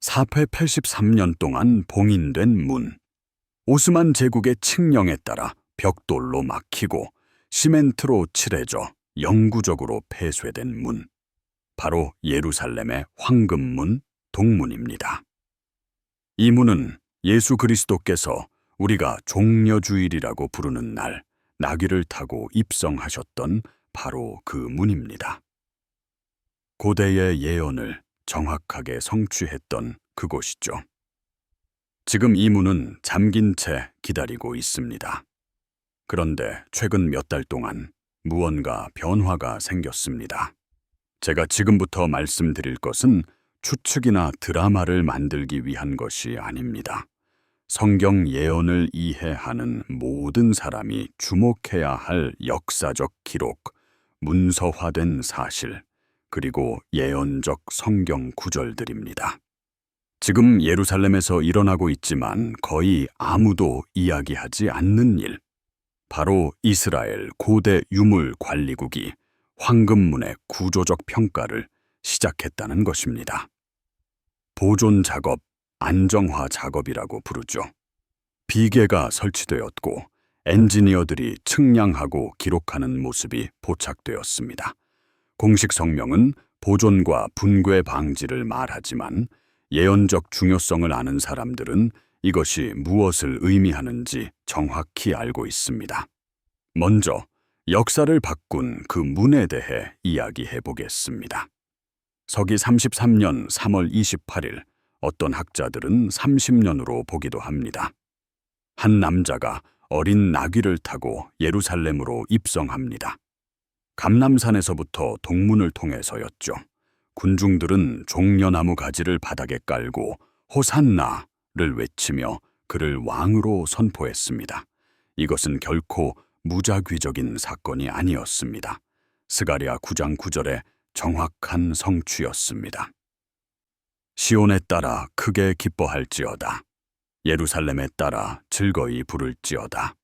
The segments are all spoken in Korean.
사패 83년 동안 봉인된 문. 오스만 제국의 칙령에 따라 벽돌로 막히고 시멘트로 칠해져 영구적으로 폐쇄된 문. 바로 예루살렘의 황금문, 동문입니다. 이 문은 예수 그리스도께서 우리가 종려주일이라고 부르는 날 나귀를 타고 입성하셨던 바로 그 문입니다. 고대의 예언을 정확하게 성취했던 그곳이죠. 지금 이 문은 잠긴 채 기다리고 있습니다. 그런데 최근 몇 달 동안 무언가 변화가 생겼습니다. 제가 지금부터 말씀드릴 것은 추측이나 드라마를 만들기 위한 것이 아닙니다. 성경 예언을 이해하는 모든 사람이 주목해야 할 역사적 기록, 문서화된 사실, 그리고 예언적 성경 구절들입니다. 지금 예루살렘에서 일어나고 있지만 거의 아무도 이야기하지 않는 일. 바로 이스라엘 고대 유물 관리국이 황금문의 구조적 평가를 시작했다는 것입니다. 보존 작업, 안정화 작업이라고 부르죠. 비계가 설치되었고 엔지니어들이 측량하고 기록하는 모습이 포착되었습니다. 공식 성명은 보존과 분괴 방지를 말하지만 예언적 중요성을 아는 사람들은 이것이 무엇을 의미하는지 정확히 알고 있습니다. 먼저 역사를 바꾼 그 문에 대해 이야기해 보겠습니다. 서기 33년 3월 28일 어떤 학자들은 30년으로 보기도 합니다. 한 남자가 어린 나귀를 타고 예루살렘으로 입성합니다. 감남산에서부터 동문을 통해서였죠. 군중들은 종려나무 가지를 바닥에 깔고 호산나를 외치며 그를 왕으로 선포했습니다. 이것은 결코 무자귀적인 사건이 아니었습니다. 스가랴 9장 9절의 정확한 성취였습니다. 시온에 따라 크게 기뻐할지어다. 예루살렘에 따라 즐거이 부를지어다.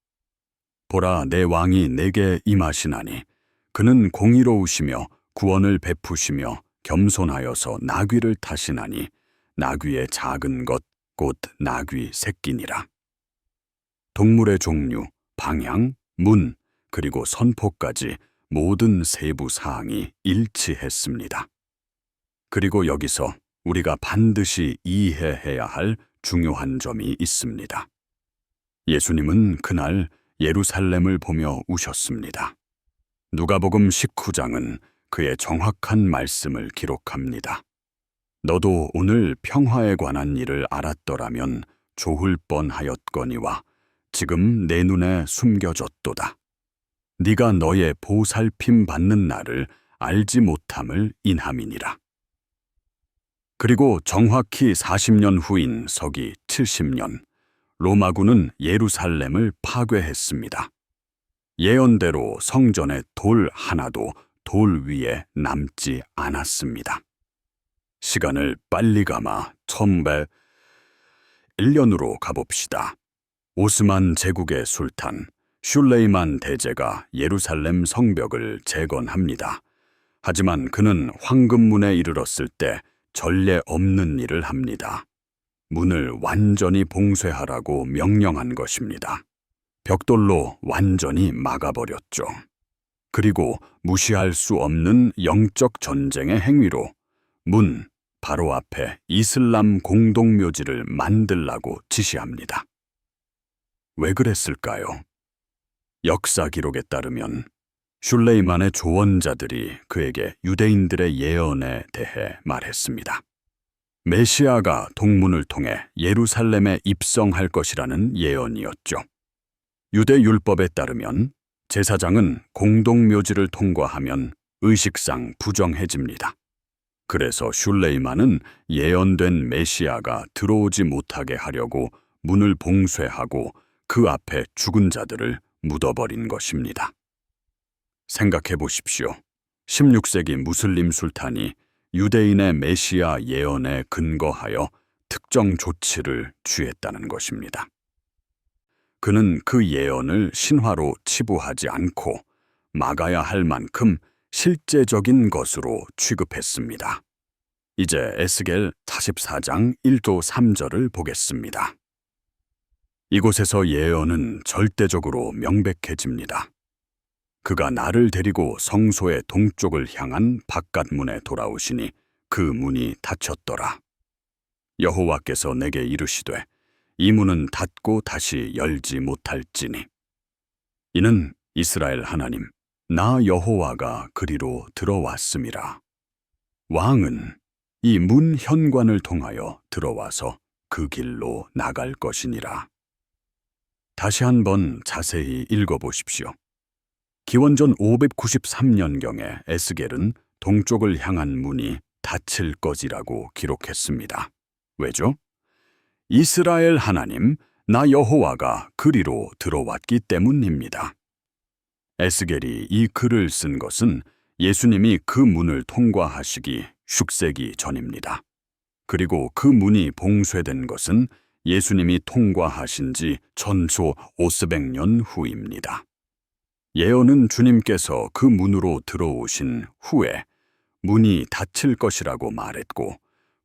보라 내 왕이 내게 임하시나니 그는 공의로우시며 구원을 베푸시며 겸손하여서 나귀를 타시나니 나귀의 작은 것 곧 나귀 새끼니라. 동물의 종류, 방향, 문, 그리고 선포까지 모든 세부 사항이 일치했습니다. 그리고 여기서 우리가 반드시 이해해야 할 중요한 점이 있습니다. 예수님은 그날 예루살렘을 보며 우셨습니다. 누가복음 19장은 그의 정확한 말씀을 기록합니다. 너도 오늘 평화에 관한 일을 알았더라면 좋을 뻔하였거니와 지금 내 눈에 숨겨졌도다. 네가 너의 보살핌 받는 날을 알지 못함을 인함이니라. 그리고 정확히 40년 후인 서기 70년 로마군은 예루살렘을 파괴했습니다. 예언대로 성전의 돌 하나도 돌 위에 남지 않았습니다. 시간을 빨리 감아 1101년으로 가봅시다. 오스만 제국의 술탄 슐레이만 대제가 예루살렘 성벽을 재건합니다. 하지만 그는 황금문에 이르렀을 때 전례 없는 일을 합니다. 문을 완전히 봉쇄하라고 명령한 것입니다. 벽돌로 완전히 막아버렸죠. 그리고 무시할 수 없는 영적 전쟁의 행위로 문 바로 앞에 이슬람 공동묘지를 만들라고 지시합니다. 왜 그랬을까요? 역사 기록에 따르면 슐레이만의 조언자들이 그에게 유대인들의 예언에 대해 말했습니다. 메시아가 동문을 통해 예루살렘에 입성할 것이라는 예언이었죠. 유대 율법에 따르면 제사장은 공동묘지를 통과하면 의식상 부정해집니다. 그래서 슐레이만은 예언된 메시아가 들어오지 못하게 하려고 문을 봉쇄하고 그 앞에 죽은 자들을 묻어버린 것입니다. 생각해 보십시오. 16세기 무슬림 술탄이 유대인의 메시아 예언에 근거하여 특정 조치를 취했다는 것입니다. 그는 그 예언을 신화로 치부하지 않고 막아야 할 만큼 실제적인 것으로 취급했습니다. 이제 에스겔 44장 1도 3절을 보겠습니다. 이곳에서 예언은 절대적으로 명백해집니다. 그가 나를 데리고 성소의 동쪽을 향한 바깥 문에 돌아오시니 그 문이 닫혔더라. 여호와께서 내게 이르시되 이 문은 닫고 다시 열지 못할지니 이는 이스라엘 하나님 나 여호와가 그리로 들어왔음이라. 왕은 이 문 현관을 통하여 들어와서 그 길로 나갈 것이니라. 다시 한번 자세히 읽어보십시오. 기원전 593년경에 에스겔은 동쪽을 향한 문이 닫힐 것이라고 기록했습니다. 왜죠? 이스라엘 하나님, 나 여호와가 그리로 들어왔기 때문입니다. 에스겔이 이 글을 쓴 것은 예수님이 그 문을 통과하시기 슉세기 전입니다. 그리고 그 문이 봉쇄된 것은 예수님이 통과하신 지 전소 500년 후입니다. 예언은 주님께서 그 문으로 들어오신 후에 문이 닫힐 것이라고 말했고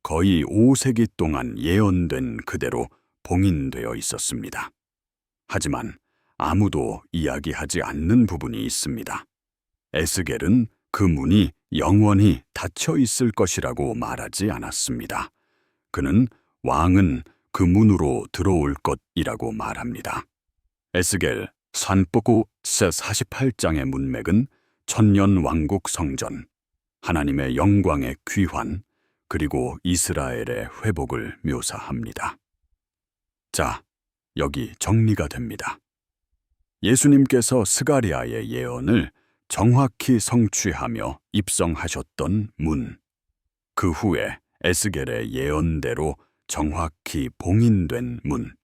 거의 5세기 동안 예언된 그대로 봉인되어 있었습니다. 하지만 아무도 이야기하지 않는 부분이 있습니다. 에스겔은 그 문이 영원히 닫혀 있을 것이라고 말하지 않았습니다. 그는 왕은 그 문으로 들어올 것이라고 말합니다. 에스겔 산뽀구 세 48장의 문맥은 천년 왕국 성전, 하나님의 영광의 귀환, 그리고 이스라엘의 회복을 묘사합니다. 자, 여기 정리가 됩니다. 예수님께서 스가리아의 예언을 정확히 성취하며 입성하셨던 문. 그 후에 에스겔의 예언대로 정확히 봉인된 문.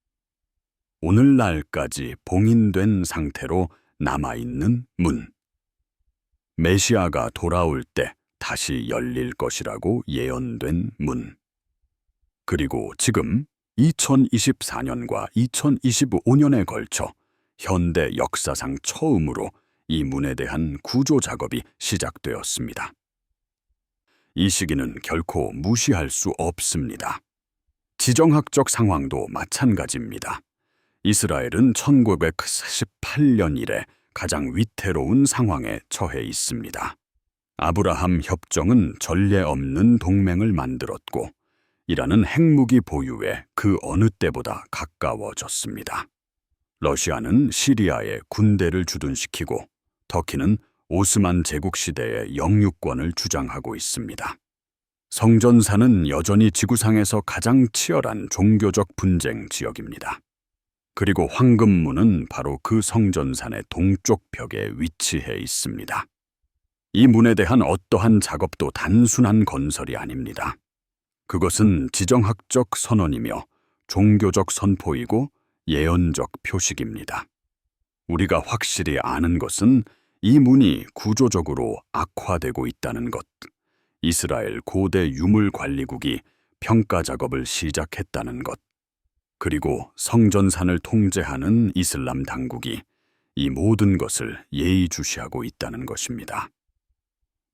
오늘날까지 봉인된 상태로 남아있는 문. 메시아가 돌아올 때 다시 열릴 것이라고 예언된 문. 그리고 지금 2024년과 2025년에 걸쳐 현대 역사상 처음으로 이 문에 대한 구조 작업이 시작되었습니다. 이 시기는 결코 무시할 수 없습니다. 지정학적 상황도 마찬가지입니다. 이스라엘은 1948년 이래 가장 위태로운 상황에 처해 있습니다. 아브라함 협정은 전례 없는 동맹을 만들었고 이라는 핵무기 보유에 그 어느 때보다 가까워졌습니다. 러시아는 시리아에 군대를 주둔시키고 터키는 오스만 제국 시대의 영유권을 주장하고 있습니다. 성전사는 여전히 지구상에서 가장 치열한 종교적 분쟁 지역입니다. 그리고 황금문은 바로 그 성전산의 동쪽 벽에 위치해 있습니다. 이 문에 대한 어떠한 작업도 단순한 건설이 아닙니다. 그것은 지정학적 선언이며 종교적 선포이고 예언적 표식입니다. 우리가 확실히 아는 것은 이 문이 구조적으로 악화되고 있다는 것. 이스라엘 고대 유물 관리국이 평가 작업을 시작했다는 것. 그리고 성전산을 통제하는 이슬람 당국이 이 모든 것을 예의주시하고 있다는 것입니다.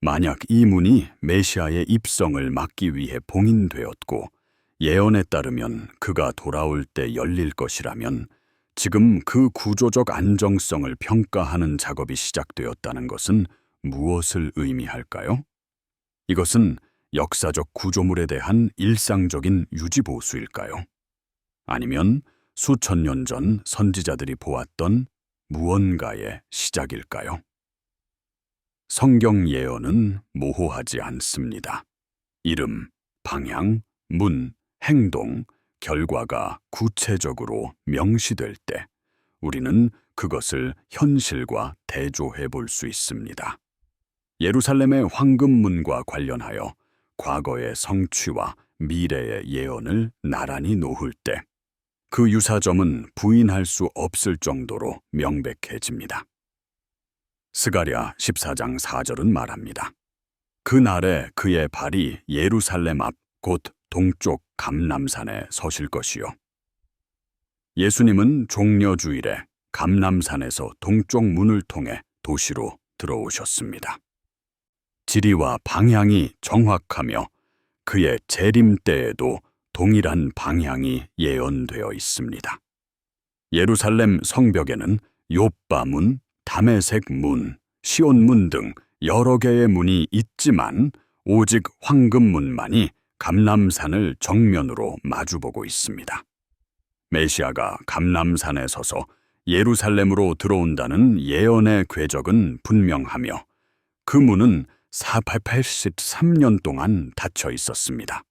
만약 이 문이 메시아의 입성을 막기 위해 봉인되었고 예언에 따르면 그가 돌아올 때 열릴 것이라면 지금 그 구조적 안정성을 평가하는 작업이 시작되었다는 것은 무엇을 의미할까요? 이것은 역사적 구조물에 대한 일상적인 유지보수일까요? 아니면 수천 년 전 선지자들이 보았던 무언가의 시작일까요? 성경 예언은 모호하지 않습니다. 이름, 방향, 문, 행동, 결과가 구체적으로 명시될 때 우리는 그것을 현실과 대조해 볼 수 있습니다. 예루살렘의 황금문과 관련하여 과거의 성취와 미래의 예언을 나란히 놓을 때 그 유사점은 부인할 수 없을 정도로 명백해집니다. 스가랴 14장 4절은 말합니다. 그날에 그의 발이 예루살렘 앞 곧 동쪽 감남산에 서실 것이요. 예수님은 종려 주일에 감남산에서 동쪽 문을 통해 도시로 들어오셨습니다. 지리와 방향이 정확하며 그의 재림 때에도 동일한 방향이 예언되어 있습니다. 예루살렘 성벽에는 요바문, 다메색 문, 시온문 등 여러 개의 문이 있지만 오직 황금문만이 감람산을 정면으로 마주보고 있습니다. 메시아가 감람산에 서서 예루살렘으로 들어온다는 예언의 궤적은 분명하며 그 문은 483년 동안 닫혀 있었습니다.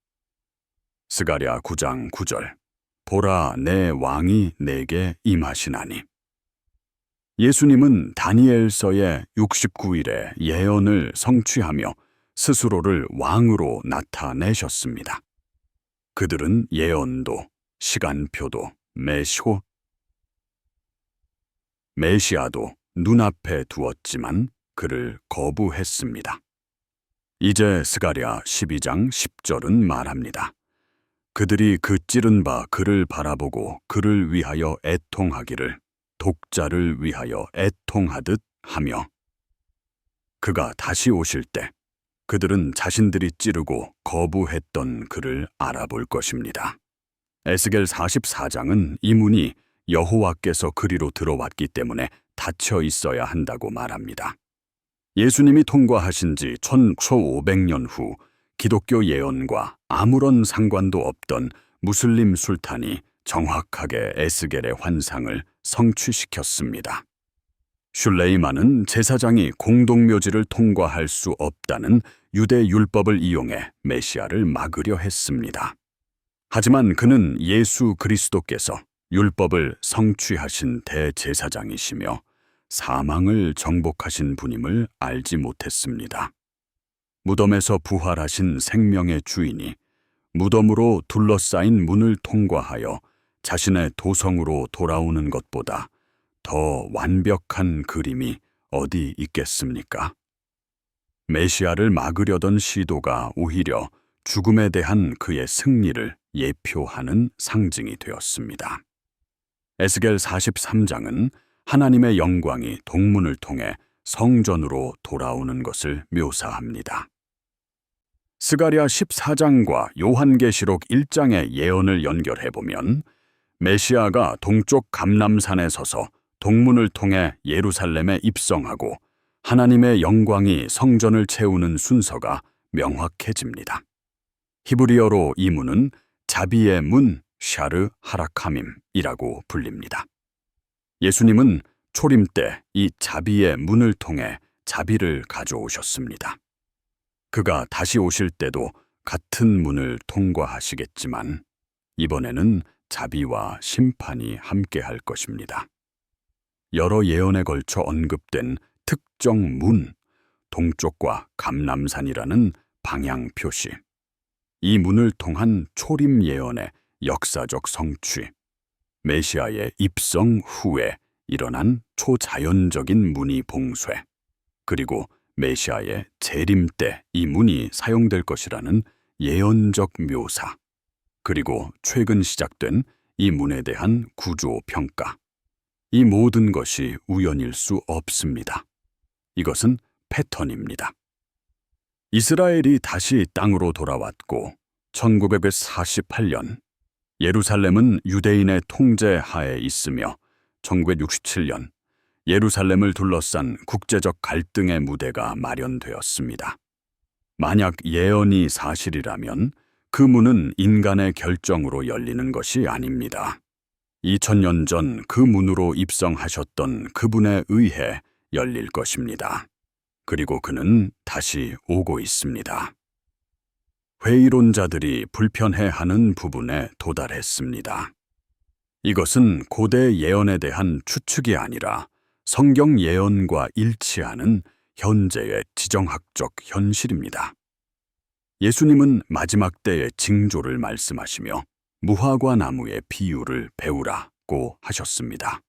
스가랴 9장 9절 보라 내 왕이 내게 임하시나니 예수님은 다니엘서의 69일의 예언을 성취하며 스스로를 왕으로 나타내셨습니다. 그들은 예언도 시간표도 메시오 메시아도 눈앞에 두었지만 그를 거부했습니다. 이제 스가랴 12장 10절은 말합니다. 그들이 그 찌른 바 그를 바라보고 그를 위하여 애통하기를 독자를 위하여 애통하듯 하며 그가 다시 오실 때 그들은 자신들이 찌르고 거부했던 그를 알아볼 것입니다. 에스겔 44장은 이 문이 여호와께서 그리로 들어왔기 때문에 닫혀 있어야 한다고 말합니다. 예수님이 통과하신 지 1500년 후 기독교 예언과 아무런 상관도 없던 무슬림 술탄이 정확하게 에스겔의 환상을 성취시켰습니다. 슐레이만은 제사장이 공동묘지를 통과할 수 없다는 유대 율법을 이용해 메시아를 막으려 했습니다. 하지만 그는 예수 그리스도께서 율법을 성취하신 대제사장이시며 사망을 정복하신 분임을 알지 못했습니다. 무덤에서 부활하신 생명의 주인이 무덤으로 둘러싸인 문을 통과하여 자신의 도성으로 돌아오는 것보다 더 완벽한 그림이 어디 있겠습니까? 메시아를 막으려던 시도가 오히려 죽음에 대한 그의 승리를 예표하는 상징이 되었습니다. 에스겔 43장은 하나님의 영광이 동문을 통해 성전으로 돌아오는 것을 묘사합니다. 스가랴 14장과 요한계시록 1장의 예언을 연결해 보면 메시아가 동쪽 감람산에 서서 동문을 통해 예루살렘에 입성하고 하나님의 영광이 성전을 채우는 순서가 명확해집니다. 히브리어로 이 문은 자비의 문 샤르 하라카밈이라고 불립니다. 예수님은 초림 때 이 자비의 문을 통해 자비를 가져오셨습니다. 그가 다시 오실 때도 같은 문을 통과하시겠지만 이번에는 자비와 심판이 함께할 것입니다. 여러 예언에 걸쳐 언급된 특정 문, 동쪽과 감남산이라는 방향 표시. 이 문을 통한 초림 예언의 역사적 성취, 메시아의 입성 후에 일어난 초자연적인 문이 봉쇄, 그리고 메시아의 재림 때 이 문이 사용될 것이라는 예언적 묘사, 그리고 최근 시작된 이 문에 대한 구조 평가. 이 모든 것이 우연일 수 없습니다. 이것은 패턴입니다. 이스라엘이 다시 땅으로 돌아왔고 1948년 예루살렘은 유대인의 통제 하에 있으며 1967년 예루살렘을 둘러싼 국제적 갈등의 무대가 마련되었습니다. 만약 예언이 사실이라면 그 문은 인간의 결정으로 열리는 것이 아닙니다. 2000년 전 그 문으로 입성하셨던 그분에 의해 열릴 것입니다. 그리고 그는 다시 오고 있습니다. 회의론자들이 불편해하는 부분에 도달했습니다. 이것은 고대 예언에 대한 추측이 아니라 성경 예언과 일치하는 현재의 지정학적 현실입니다. 예수님은 마지막 때의 징조를 말씀하시며 무화과 나무의 비유를 배우라고 하셨습니다.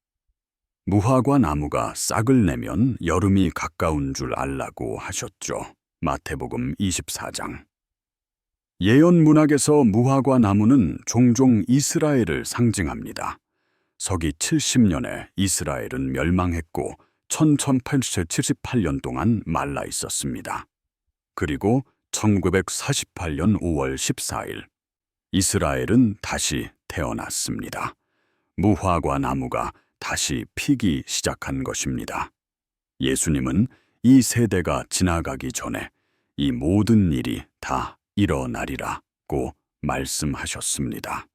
무화과 나무가 싹을 내면 여름이 가까운 줄 알라고 하셨죠. 마태복음 24장. 예언 문학에서 무화과 나무는 종종 이스라엘을 상징합니다. 서기 70년에 이스라엘은 멸망했고 1878년 동안 말라 있었습니다. 그리고 1948년 5월 14일 이스라엘은 다시 태어났습니다. 무화과 나무가 다시 피기 시작한 것입니다. 예수님은 이 세대가 지나가기 전에 이 모든 일이 다 일어나리라고 말씀하셨습니다.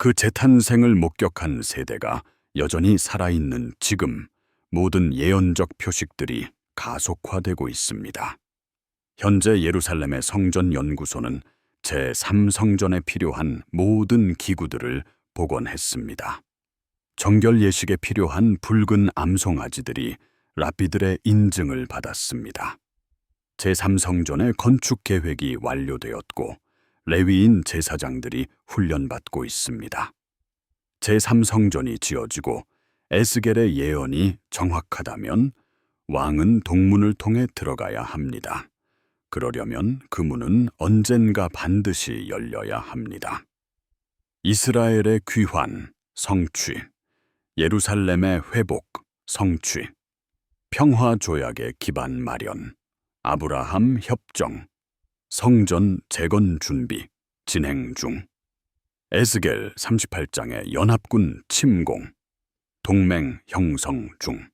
그 재탄생을 목격한 세대가 여전히 살아있는 지금 모든 예언적 표식들이 가속화되고 있습니다. 현재 예루살렘의 성전 연구소는 제3성전에 필요한 모든 기구들을 복원했습니다. 정결 예식에 필요한 붉은 암송아지들이 랍비들의 인증을 받았습니다. 제3성전의 건축 계획이 완료되었고 레위인 제사장들이 훈련받고 있습니다. 제3성전이 지어지고 에스겔의 예언이 정확하다면 왕은 동문을 통해 들어가야 합니다. 그러려면 그 문은 언젠가 반드시 열려야 합니다. 이스라엘의 귀환, 성취, 예루살렘의 회복, 성취, 평화 조약의 기반 마련, 아브라함 협정, 성전 재건 준비, 진행 중. 에스겔 38장의 연합군 침공, 동맹 형성 중.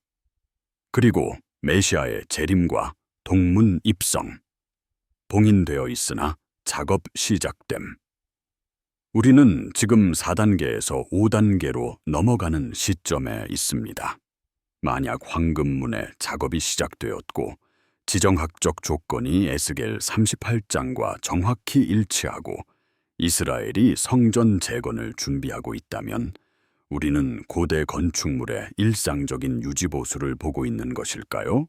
그리고 메시아의 재림과 동문 입성. 봉인되어 있으나 작업 시작됨. 우리는 지금 4단계에서 5단계로 넘어가는 시점에 있습니다. 만약 황금문의 작업이 시작되었고 지정학적 조건이 에스겔 38장과 정확히 일치하고 이스라엘이 성전 재건을 준비하고 있다면 우리는 고대 건축물의 일상적인 유지 보수를 보고 있는 것일까요?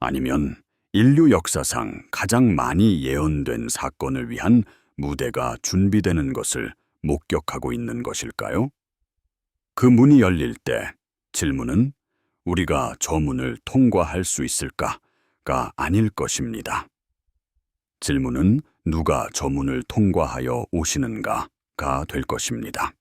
아니면 인류 역사상 가장 많이 예언된 사건을 위한 무대가 준비되는 것을 목격하고 있는 것일까요? 그 문이 열릴 때 질문은 우리가 저 문을 통과할 수 있을까 가 아닐 것입니다. 질문은 누가 저 문을 통과하여 오시는가가 될 것입니다.